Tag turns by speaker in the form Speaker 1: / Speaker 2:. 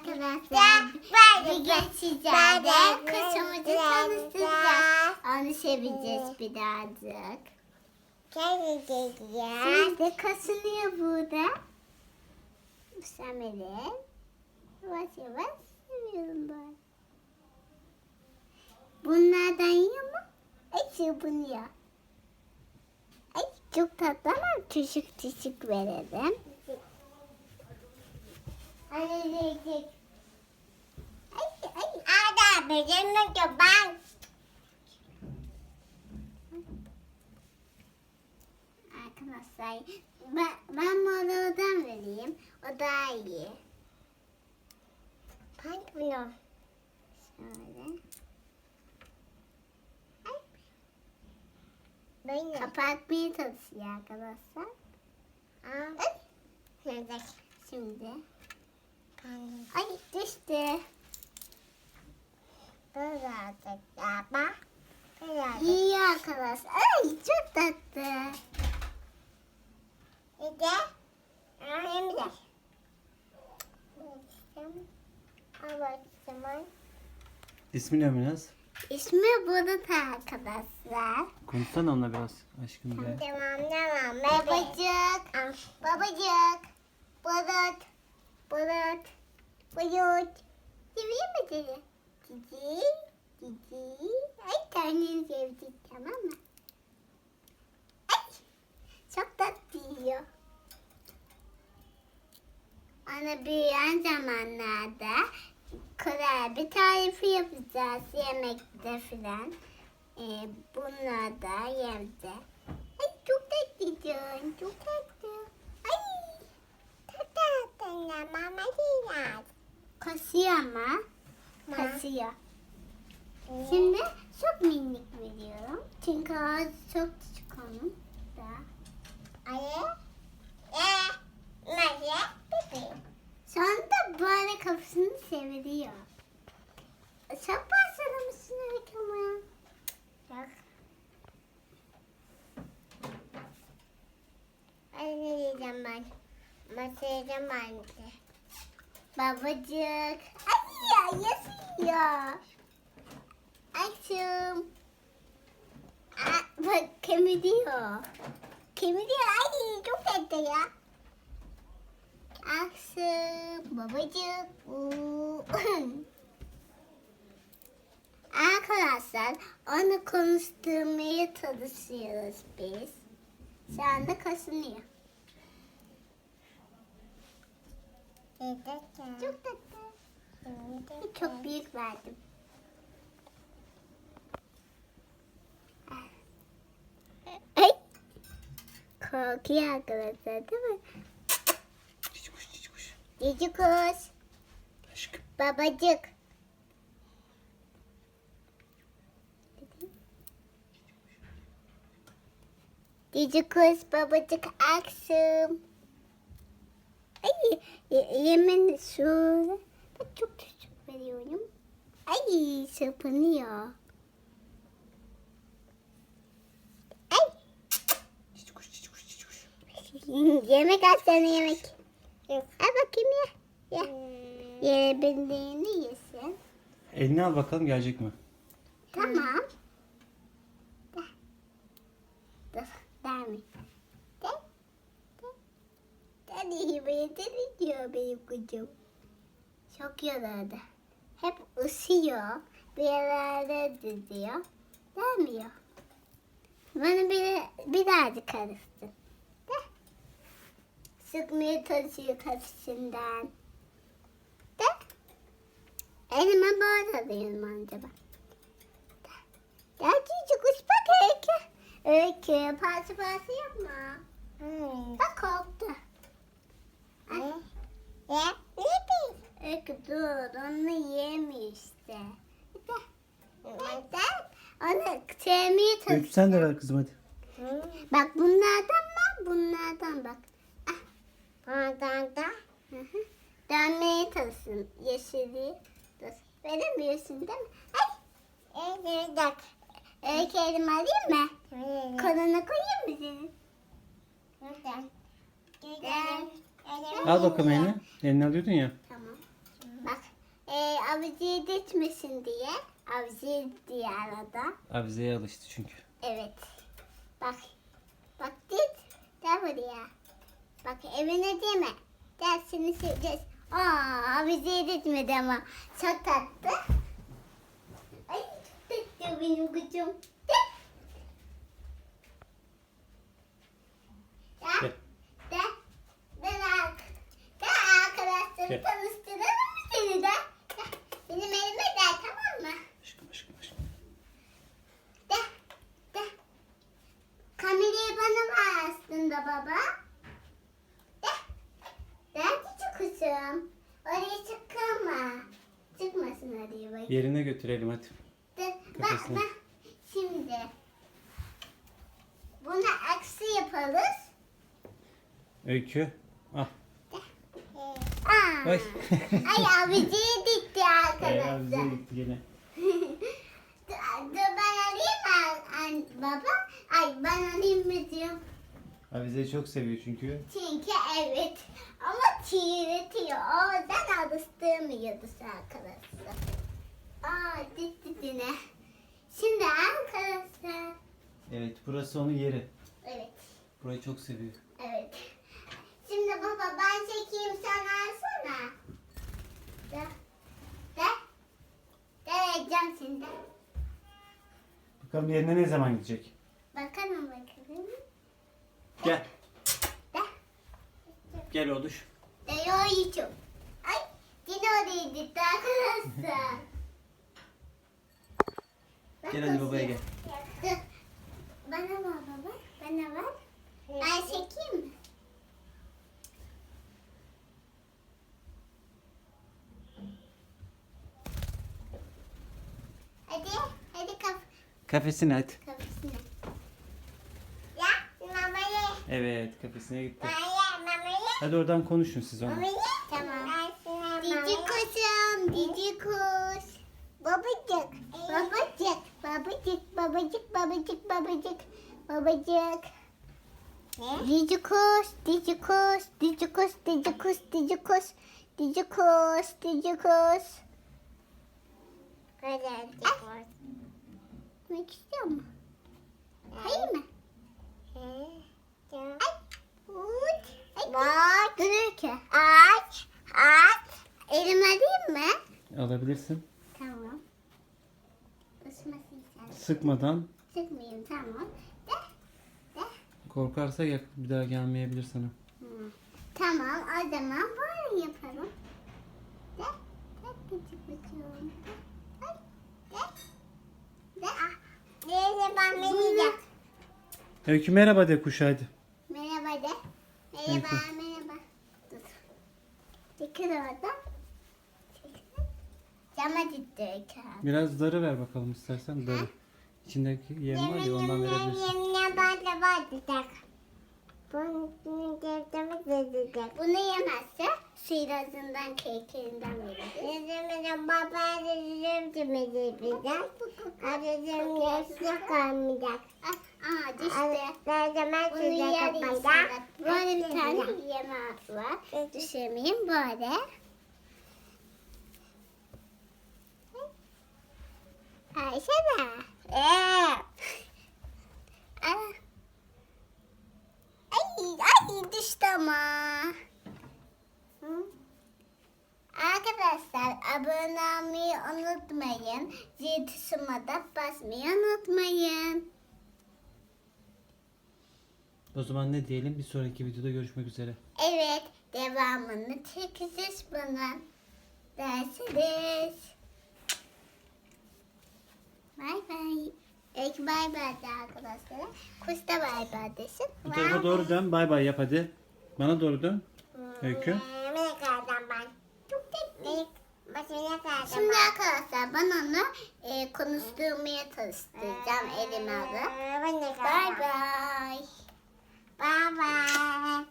Speaker 1: arkadaşlar geçeceğiz de kuşumuzu tanıştıracağız. Onu seveceğiz birazcık. Şimdi kasınıyor burada. Samer'in. Yavaş yavaş seviyorum ben. Bunlardan yiyor mu? Ay çırpınıyor. Ay çok tatlı ama küçük küçük verelim. Ay ay ay. Ay ay. Ada benim de ben. Arkadaşlar ben, ben moradan vereyim. O daha iyi. Ben bunu. Şöyle. Böyle. Kapatmaya çalışıyor arkadaşlar. Ay. Şimdi. Şimdi. Ay düştü. Birazcık daha bak. İyi arkadaşlar. Ay çok tatlı. Bir de. Hem de.
Speaker 2: İsmi ne Minaz?
Speaker 1: İsmi Bulut arkadaşlar.
Speaker 2: Konuşsana onunla biraz aşkım be.
Speaker 1: Devam devam. Babacık. Babacık. Bulut. Bulut. Bulut. Seveyim mi seni? Cici. Cici. Ay kendini sevdik tamam mı? Ay. Çok tatlı yiyor. Ona büyüyen zamanlarda kurabiye tarifi yapacağız yemekte filan. Ee, bunlar da yemde. Ay çok tatlı canım, çok tatlı. Tatlı mama biraz. Kasıyor ama. Kasıyor. Şimdi çok minik veriyorum. Çünkü ağzı çok küçük onun da. Ay. Ee, nerede? Bebeğim. Sonra da böyle kafasını seviliyor. Çok başlamışsın reklamaya. Bak. Ay ne diyeceğim ben? Masaya bence. Babacık. Ay ya yasıyor. Açım. Aa, bak kemiriyor. Kemiriyor. Ay çok tatlı ya. Aksım. Babacık. Arkadaşlar onu konuşturmaya çalışıyoruz biz. Şu anda kasınıyor. Çok tatlı. Çok büyük verdim. Ay. Korkuyor arkadaşlar değil mi?
Speaker 2: Cici kuş cici kuş.
Speaker 1: Cici kuş.
Speaker 2: Aşkım.
Speaker 1: Babacık. Cici kuş, babacık, aksım. Ay, ye- yemin şöyle. Bak çok küçük veriyorum. Ay, sırpınıyor. Ay, yemek al sana yemek. Al bakayım ya. Ya. Yiyebildiğini yesin.
Speaker 2: Elini al bakalım gelecek mi?
Speaker 1: Tamam. Da. Dur, der mi? De. De. Dedi diyor benim kocam. Çok yoruldu. Hep ısıyor. Bir yerlerde diziyor. Demiyor. Bana bir, birazcık karıştı. De. Sıkmaya çalışıyor kafasından. De. Elime böyle alıyorum acaba. Ya cici kuş bak Öykü. Öykü parça parça yapma. Bak korktu. Ay. Ya ne yapayım? Öykü dur onu yemiyor işte. Onu sevmeye
Speaker 2: Öykü
Speaker 1: çalışıyor.
Speaker 2: sen de ver kızım hadi.
Speaker 1: Bak bunlardan bak bunlardan bak. Ah. Bunlardan da. Hı hı. Dönmeye çalışsın yeşili. Dur. Veremiyorsun değil mi? Ay. Evet bak. Öykü elimi alayım mı? Koluna koyayım mı senin? Gel.
Speaker 2: Al bakalım elini. Elini alıyordun ya.
Speaker 1: Tamam. Bak e, avizeyi ditmesin diye. Avizeyi diye arada.
Speaker 2: Avizeye alıştı çünkü.
Speaker 1: Evet. Bak. Bak dit. Gel buraya. Bak evine deme. Gel seni seveceğiz. Aa avizeyi ditmedi ama. Çok tatlı. Ay çok tatlı benim. Gel.
Speaker 2: Gel.
Speaker 1: Gel. Gel. Gel. Gel arkadaşlarım
Speaker 2: Gel.
Speaker 1: tanıştıralım mı seni de? Benim elime gel tamam mı?
Speaker 2: Aşkım aşkım aşkım.
Speaker 1: De, de. Kamerayı bana ver aslında baba. De, de küçük kuşum. Oraya çıkma. Çıkmasın oraya bak.
Speaker 2: Yerine götürelim hadi.
Speaker 1: De, bak,
Speaker 2: Kafesine.
Speaker 1: bak. Şimdi. Bunu aksi yaparız.
Speaker 2: Öykü. Ah. Ay.
Speaker 1: Ay abiciye dikti
Speaker 2: Ee, avize
Speaker 1: arkadaşlar.
Speaker 2: gitti gene.
Speaker 1: Dur dur ben alayım mı an, baba? Ay ben alayım mı diyorum.
Speaker 2: Avizeyi çok seviyor çünkü.
Speaker 1: Çünkü evet. Ama çiğnetiyor. O yüzden alıştırmıyordu arkadaşlar. Aa gitti yine. Şimdi arkadaşlar.
Speaker 2: Evet burası onun yeri.
Speaker 1: Evet.
Speaker 2: Burayı çok seviyor.
Speaker 1: Evet. Şimdi baba ben çekeyim sen alsana. De. De. Deneyeceğim şimdi.
Speaker 2: Bakalım yerine ne zaman gidecek?
Speaker 1: Bakalım bakalım.
Speaker 2: Gel.
Speaker 1: De.
Speaker 2: Gel oğluş.
Speaker 1: De yoyacağım. Ay yine oraya gitti arkadaşlar.
Speaker 2: Gel hadi babaya.
Speaker 1: Dur. Bana ver baba. Bana ver. Ben çekeyim mi? Hadi, hadi kaf
Speaker 2: Kafesine hadi.
Speaker 1: kafasına. Ya, mamayı.
Speaker 2: Evet kafesine gitti.
Speaker 1: Maya, mamayı.
Speaker 2: Hadi oradan konuşun siz onunla.
Speaker 1: Mamayı. Tamam. Cici kuşum, cici kuş. Babacık, babacık, babacık, babacık, babacık, babacık, babacık. Cici kuş, cici kuş, cici kuş, cici kuş, cici kuş, cici kuş, cici kuş. Cici kuş. Gitmek istiyor mu? Hayır mı? Ay. Ay, Bak. Duruyor ki. Aç, aç. Elim alayım mı?
Speaker 2: Alabilirsin.
Speaker 1: Tamam. Ismasın sen.
Speaker 2: Sıkmadan
Speaker 1: Sıkmayayım tamam. De, de.
Speaker 2: korkarsa yak- bir daha gelmeyebilir sana.
Speaker 1: Hı. Tamam o zaman böyle yapalım. De, de küçük bakıyorum. De, ay, de, de. Ben vereceğim.
Speaker 2: Öykü merhaba de kuşa hadi.
Speaker 1: Merhaba de. Merhaba merhaba. Dur. Dikkat orada. Cama gitti Öykü.
Speaker 2: Biraz zarı ver bakalım istersen zarı. İçindeki yem var ya ondan verebilirsin.
Speaker 1: Yemine bana bakacak. Bunu yemezse suyu kekirinden veririz. Yemine baba dedim demeyeceğim. Adem yaşlı kalmayacak. Aa düştü. Bunu yerim sana. Böyle bir tane yemek var. Düşürmeyeyim böyle. Ayşe de. Ee. Aa. Ay, ay düştü ama. Hı? Arkadaşlar abone olmayı unutmayın. Zil tuşuna da basmayı unutmayın.
Speaker 2: O zaman ne diyelim bir sonraki videoda görüşmek üzere.
Speaker 1: Evet devamını çekeceğiz bunun. Dersiniz. Bay bay. İlk bay bay de arkadaşlar. Kuş da bay bay desin.
Speaker 2: Bu tarafa doğru dön bay bay yap hadi. Bana doğru dön. Öykü.
Speaker 1: Şimdi arkadaşlar ben onu e, konuşturmaya çalıştıracağım elime alıp. Bay bay. Bay bay.